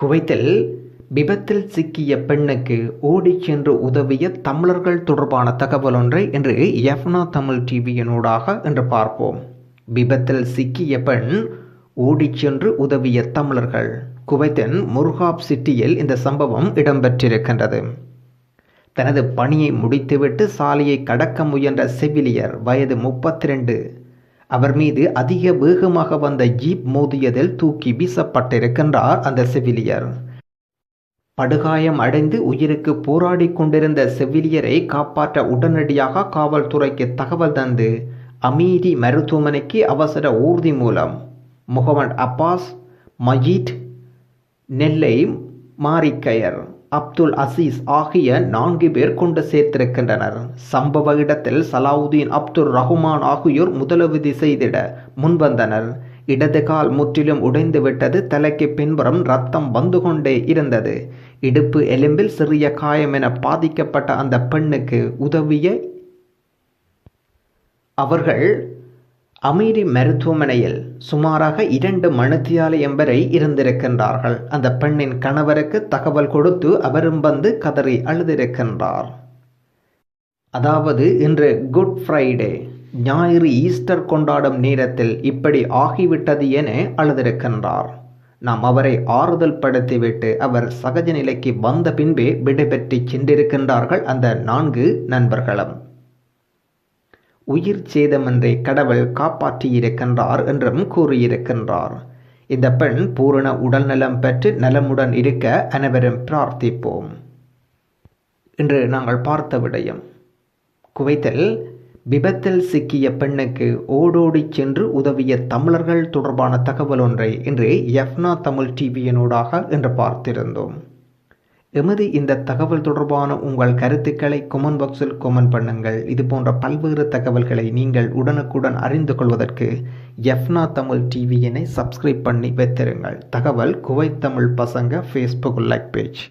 குவைத்தில் விபத்தில் சிக்கிய பெண்ணுக்கு ஓடிச் சென்று உதவிய தமிழர்கள் தொடர்பான தகவல் ஒன்றை இன்று எஃப்னா தமிழ் டிவியினூடாக என்று பார்ப்போம். விபத்தில் சிக்கிய பெண் ஓடிச் சென்று உதவிய தமிழர்கள். குவைத்தின் முர்ஹாப் சிட்டியில் இந்த சம்பவம் இடம்பெற்றிருக்கின்றது. தனது பணியை முடித்துவிட்டு சாலையை கடக்க முயன்ற செவிலியர் வயது முப்பத்தி ரெண்டு அவர் மீது அதிக வேகமாக வந்த ஜீப் மோதியதில் தூக்கி வீசப்பட்டிருக்கின்றார் அந்த செவிலியர். படுகாயம் அடைந்து உயிருக்கு போராடி கொண்டிருந்த செவிலியரை காப்பாற்ற உடனடியாக காவல்துறைக்கு தகவல் தந்து அமீதி மருத்துவமனைக்கு அவசர ஊர்தி மூலம். முகமது அப்பாஸ் மஜீத் நெல்லை மாரிக்கயர். அப்துல் அசீஸ் ஆகிய நான்கு பேர் கொண்டு சேர்த்திருக்கின்றனர். சம்பவ இடத்தில் சலாவுதீன் அப்துல் ரஹ்மான் ஆகியோர் முதலுதவி செய்திட முன்வந்தனர். இடது கால் முற்றிலும் உடைந்து விட்டது. தலைக்கு பின்புறம் ரத்தம் வந்து கொண்டே இருந்தது. இடுப்பு எலும்பில் சிறிய காயம் என பாதிக்கப்பட்ட அந்த பெண்ணுக்கு உதவிய அவர்கள் அமீரி மருத்துவமனையில் சுமாராக இரண்டு மணித்தியாலயம் வரை இருந்திருக்கின்றார்கள். அந்த பெண்ணின் கணவருக்கு தகவல் கொடுத்து அவரும் வந்து கதறி அழுதிருக்கின்றார். அதாவது இன்று குட் ஃப்ரைடே ஞாயிறு ஈஸ்டர் கொண்டாடும் நேரத்தில் இப்படி ஆகிவிட்டது என அழுதிருக்கின்றார். நாம் அவரை ஆறுதல் படுத்திவிட்டு அவர் சகஜ நிலைக்கு வந்த பின்பே விடைபெற்று சென்றிருக்கின்றார்கள் அந்த நான்கு நண்பர்களும். உயிர் சேதமின்றி கடவுள் காப்பாற்றியிருக்கின்றார் என்றும் கூறியிருக்கின்றார். இந்த பெண் பூரண உடல்நலம் பெற்று நலமுடன் இருக்க அனைவரும் பிரார்த்திப்போம். இன்று நாங்கள் பார்த்த விடயம் குவைத்தில் விபத்தில் சிக்கிய பெண்ணுக்கு ஓடோடி சென்று உதவிய தமிழர்கள் தொடர்பான தகவல் ஒன்றை இன்று எஃப்னா தமிழ் டிவியினூடாக இன்று பார்த்திருந்தோம். எமது இந்த தகவல் தொடர்பான உங்கள் கருத்துக்களை கொமெண்ட் பாக்ஸில் கொமெண்ட் பண்ணுங்கள். இது போன்ற பல்வேறு தகவல்களை நீங்கள் உடனுக்குடன் அறிந்து கொள்வதற்கு எஃப்னா தமிழ் டிவியினை சப்ஸ்கிரைப் பண்ணி வைத்திருங்கள். தகவல் குவைத் தமிழ் பசங்க ஃபேஸ்புக் லைக் பேஜ்